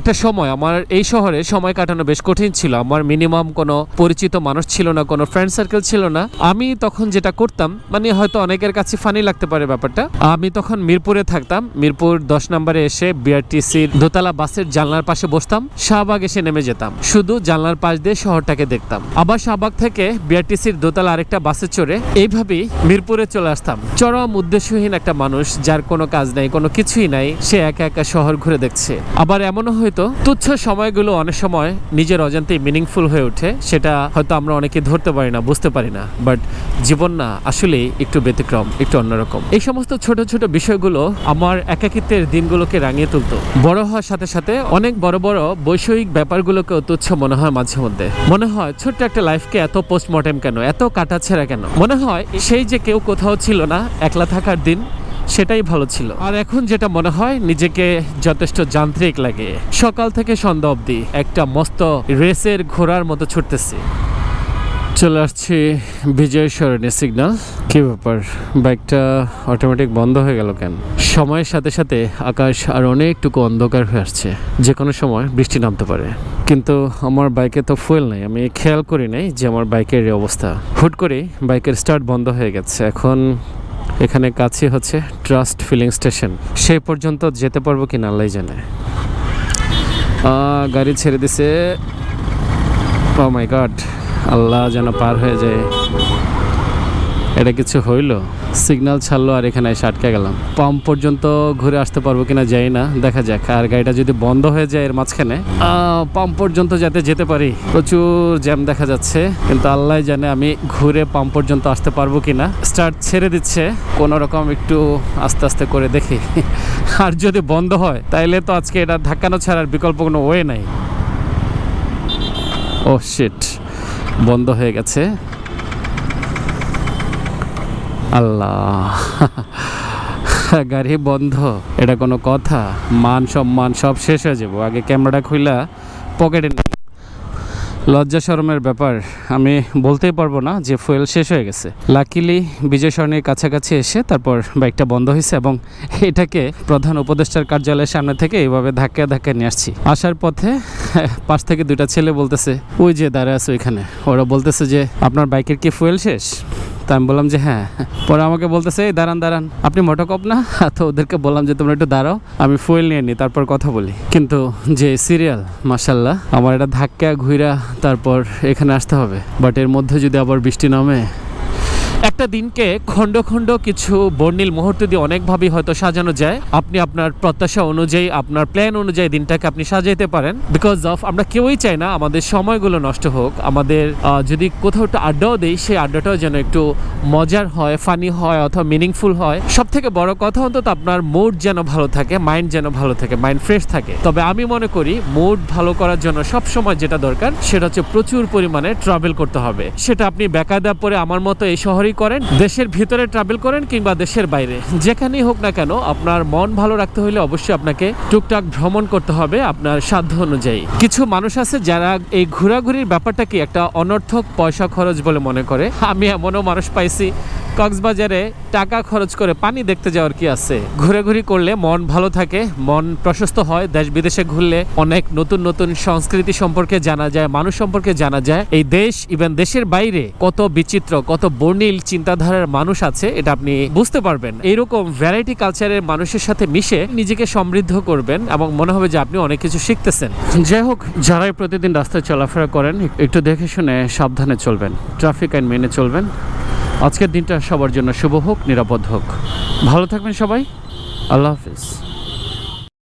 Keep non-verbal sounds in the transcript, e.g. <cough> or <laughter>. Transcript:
একটা সময়, আমার এই শহরে সময় কাটানো বেশ কঠিন ছিল। আমার মিনিমাম কোনো পরিচিত মানুষ ছিল না, কোনো ফ্রেন্ড সার্কেল ছিল না। আমি তখন যেটা করতাম মানে হয়তো অনেকের কাছে ফানি লাগতে পারে ব্যাপারটা। আমি তখন মিরপুরে থাকতাম। মিরপুর দশ নম্বরে এসে বিআরটিসির দোতলা বাসের জানলার পাশে বসতাম। শাহবাগ এসে নেমে যেতাম। শুধু জানলার পাশ দিয়ে শহরটাকে দেখতাম। আবার শাহবাগ থেকে বিআরটিসির দোতলা আরেকটা বাসে চড়ে এইভাবেই মিরপুরে চলে আসতাম। চরম উদ্দেশ্যহীন একটা মানুষ, যার কোনো কাজ নাই, কোনো কিছুই নাই, সে একা একা শহর ঘুরে দেখছে। আবার এমনও হয়তো তুচ্ছ সময়গুলো অনেক সময় নিজের অজান্তেই মিনিংফুল হয়ে ওঠে, সেটা হয়তো আমরা অনেকে ধরতে পারি না, বুঝতে পারি না। বাট জীবন না, আসলে একটু ব্যতিক্রম, একটু অন্যরকম। এই সমস্ত ছোট ছোট বিষয়গুলো আমার একাকিত্বের দিনগুলোকে রাঙিয়ে তুলতো। বড় হওয়ার সাথে সাথে অনেক বড় বড় বৈষয়িক ব্যাপারগুলোকেও তুচ্ছ মনে হয় মাঝে মধ্যে। মনে হয়, ছোট্ট একটা লাইফকে এত পোস্টমর্টেম কেন? এত কাটাছেড়া কেন? মনে হয়, সেই যে কেউ কোথাও ছিল না, একলা থাকার দিন সেটাই ভালো ছিল। আর এখন যেটা মনে হয়, নিজেকে যথেষ্ট যান্ত্রিক লাগে। সকাল থেকে সন্ধ্যা অবধি একটা মস্ত রেসের ঘোড়ার মতো ছুটতেছি। চলে আসছি বিজয় সরণি সিগন্যাল কি ব্যাপার? বাইকটা অটোমেটিক বন্ধ হয়ে গেল কেন? সময়ের সাথে সাথে আকাশ আর অনেকটুকু অন্ধকার হয়ে আসছে। যে কোনো সময় বৃষ্টি নামতে পারে। কিন্তু আমার বাইকে তো ফুয়েল নাই। আমি খেয়াল করি নাই যে আমার বাইকের অবস্থা। হুট করে বাইকের স্টার্ট বন্ধ হয়ে গেছে। এখন এখানে কাছে হচ্ছে ট্রাস্ট ফিলিং স্টেশন সেই পর্যন্ত যেতে পারব কি আল্লাহ জানে। গাড়ি ছেড়ে দিছে। ও মাই গড আল্লাহ যেন পার হয়ে যায়। এটা কিছু হইল? সিগন্যাল ছাড়লো আর এখানে এসে আটকে গেলাম। পাম্প পর্যন্ত ঘুরে আসতে পারব কিনা যাই না, দেখা যাক। আর গাড়িটা যদি বন্ধ হয়ে যায় এর মাঝখানে পাম্প পর্যন্ত যাতে যেতে পারি। প্রচুর জ্যাম দেখা যাচ্ছে, কিন্তু আল্লাহ জানে আমি ঘুরে পাম্প পর্যন্ত আসতে পারব কিনা। স্টার্ট ছেড়ে দিচ্ছে, কোনো রকম একটু আস্তে আস্তে করে দেখি। আর যদি বন্ধ হয়, তাইলে তো আজকে এটা ধাক্কানো ছাড়ার বিকল্প কোনো ওয়ে নাই। ও শিট বন্ধ হয়ে গেছে। আল্লাহ। <laughs> গাড়ি বন্ধ, এটা কোনো কথা? মান সম্মান সব শেষ হয়ে যাব। আগে ক্যামেরাটা খুইলা পকেটে লজ্জা শরমের ব্যাপার, আমি বলতেই পারব না যে ফুয়েল শেষ হয়ে গেছে। লাকিলি বিজয় সরণির কাছাকাছি এসে তারপর বাইকটা বন্ধ হয়েছে এবং এটাকে প্রধান উপদেষ্টার কার্যালয়ের সামনে থেকে এইভাবে ধাক্কা ধাক্কা নিয়ে আসছি। আসার পথে <laughs> পাশ থেকে দুইটা ছেলে বলতেছে, ওই যে দাঁড়ায় আছে ওইখানে ওরা বলতেছে যে, আপনার বাইকের কি ফুয়েল শেষ? তা আমি বললাম যে হ্যাঁ। পরে আমাকে বলতেছে দাঁড়ান দাঁড়ান, আপনি মোটোকপ না? <laughs> তো ওদেরকে বললাম যে, তোমরা একটু দাঁড়াও, আমি ফুয়েল নিয়ে নিই, তারপর কথা বলি। কিন্তু যে সিরিয়াল মাসাল্লাহ আমার এটা ধাক্কা ঘুইরা তারপর এখানে আসতে হবে। বাট এর মধ্যে যদি আবার বৃষ্টি নামে একটা দিনকে খণ্ড খণ্ড কিছু বর্ণিল মুহূর্ত দিয়ে অনেকভাবেই হয়তো সাজানো যায়। আপনি আপনার প্রত্যাশা অনুযায়ী, আপনার প্ল্যান অনুযায়ী দিনটাকে আপনি সাজাইতে পারেন। বিকজ অফ আমরা কেউই চাই না আমাদের সময়গুলো নষ্ট হোক। আমাদের যদি কোথাও একটু আড্ডাও দেই, সেই আড্ডাটাও যেন একটু মজার হয় ফানি হয়, অথবা মিনিংফুল হয়। সব থেকে বড় কথা অন্তত আপনার মুড যেন ভালো থাকে মাইন্ড যেন ভালো থাকে মাইন্ড ফ্রেশ থাকে। তবে আমি মনে করি মুড ভালো করার জন্য সব সময় যেটা দরকার, সেটা হচ্ছে প্রচুর পরিমাণে ট্রাভেল করতে হবে। সেটা আপনি বেকায়দা পরে আমার মতো এই শহরেই করেন, দেশের ভিতরে ট্রাভেল করেন কিংবা দেশের বাইরে। যেখানেই হোক না কেন, আপনার মন ভালো রাখতে হলে অবশ্যই আপনাকে টুকটাক ভ্রমণ করতে হবে আপনার সাধ্য অনুযায়ী। কিছু মানুষ আছে যারা এই ঘোরাঘুরির ব্যাপারটাকে একটা অনর্থক পয়সা খরচ বলে মনে করে। আমি এমনও মানুষ পাইছি, কক্সবাজারে টাকা খরচ করে পানি দেখতে যাওয়ার কি আছে? ঘুরে করলে মন ভালো থাকে, মন প্রশস্ত হয়, দেশ বিদেশে ঘুরলে অনেক নতুন নতুন সংস্কৃতি সম্পর্কে জানা যায়, মানুষ সম্পর্কে জানা যায়। এই দেশ ইভেন দেশের বাইরে কত বিচিত্র, কত বর্ণিল চিন্তাধারার মানুষ আছে, এটা আপনি বুঝতে পারবেন। এইরকম ভ্যারাইটি কালচারের মানুষের সাথে মিশে নিজেকে সমৃদ্ধ করবেন এবং মনে হবে যে আপনি অনেক কিছু শিখতেছেন। যাই হোক, যারাই প্রতিদিন রাস্তায় চলাফেরা করেন, একটু দেখে শুনে সাবধানে চলবেন। ট্রাফিক আইন মেনে চলবেন। আজকের দিনটা সবার জন্য শুভ হোক, নিরাপদ হোক। ভালো থাকবেন সবাই। আল্লাহ হাফিজ।